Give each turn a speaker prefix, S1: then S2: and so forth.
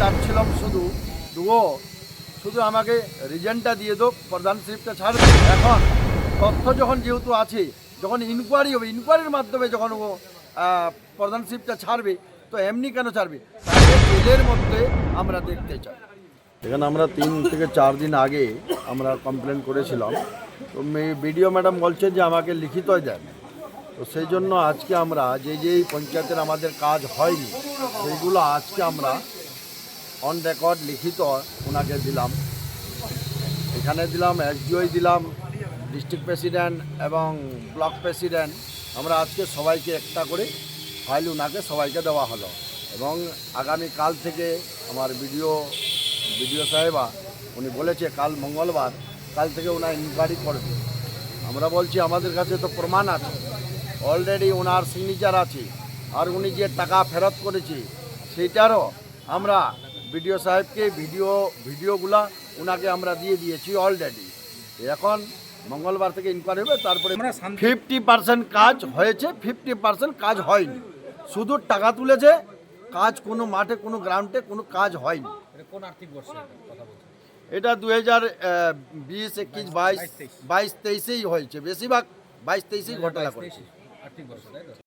S1: চাচ্ছিলাম শুধু দুও শুধু আমাকে রিজেন্টটা দিয়ে দোক, প্রধান স্লিপটা ছাড়বে। এখন তথ্য যখন যেহেতু আছে, যখন ইনকোয়ারি হবে ইনকোয়ারির মাধ্যমে যখন ও প্রধান স্লিপটা ছাড়বে, তো এমনি কেন ছাড়বে? তাকে জেলের মধ্যে আমরা দেখতে চাই। এখানে আমরা তিন থেকে চার দিন আগে আমরা কমপ্লেন করেছিলাম। তো বিডিও ম্যাডাম বলছেন যে আমাকে লিখিত দেন। তো সেই জন্য আজকে আমরা যে, যেই পঞ্চায়েতের আমাদের কাজ হয়নি, সেইগুলো আজকে আমরা অন রেকর্ড লিখিত ওনাকে দিলাম। এখানে দিলাম এসডিওই দিলাম ডিস্ট্রিক্ট প্রেসিডেন্ট এবং ব্লক প্রেসিডেন্ট আমরা আজকে সবাইকে একটা করে ফাইল ওনাকে সবাইকে দেওয়া হলো। এবং আগামী কাল থেকে আমার বিডিও বিডিও সাহেবা, উনি বলেছে কাল মঙ্গলবার, কাল থেকে ওনার ইনকোয়ারি করবে। আমরা বলছি, আমাদের কাছে তো প্রমাণ আছে। অলরেডি ওনার সিগনেচার আছে। আর উনি যে টাকা ফেরত করেছে সেইটারও আমরা বিডিও সাহেবকে ভিডিও ভিডিওগুলা ওনাকে আমরা দিয়ে দিয়েছি অলরেডি এখন মঙ্গলবার থেকে ইনকোয়ারি হবে তারপরে ফিফটি পার্সেন্ট কাজ হয়েছে ফিফটি পার্সেন্ট কাজ হয়নি। শুধু টাকা তুলেছে কাজ কোনো মাঠে কোনো গ্রাউন্ডে কোনো কাজ হয়নি।
S2: এটা
S1: দু হাজার বিশ একুশ বাইশ বাইশ তেইশেই হয়েছে। বেশিরভাগ বাইশ তেইশেই ঘটনা করেছে।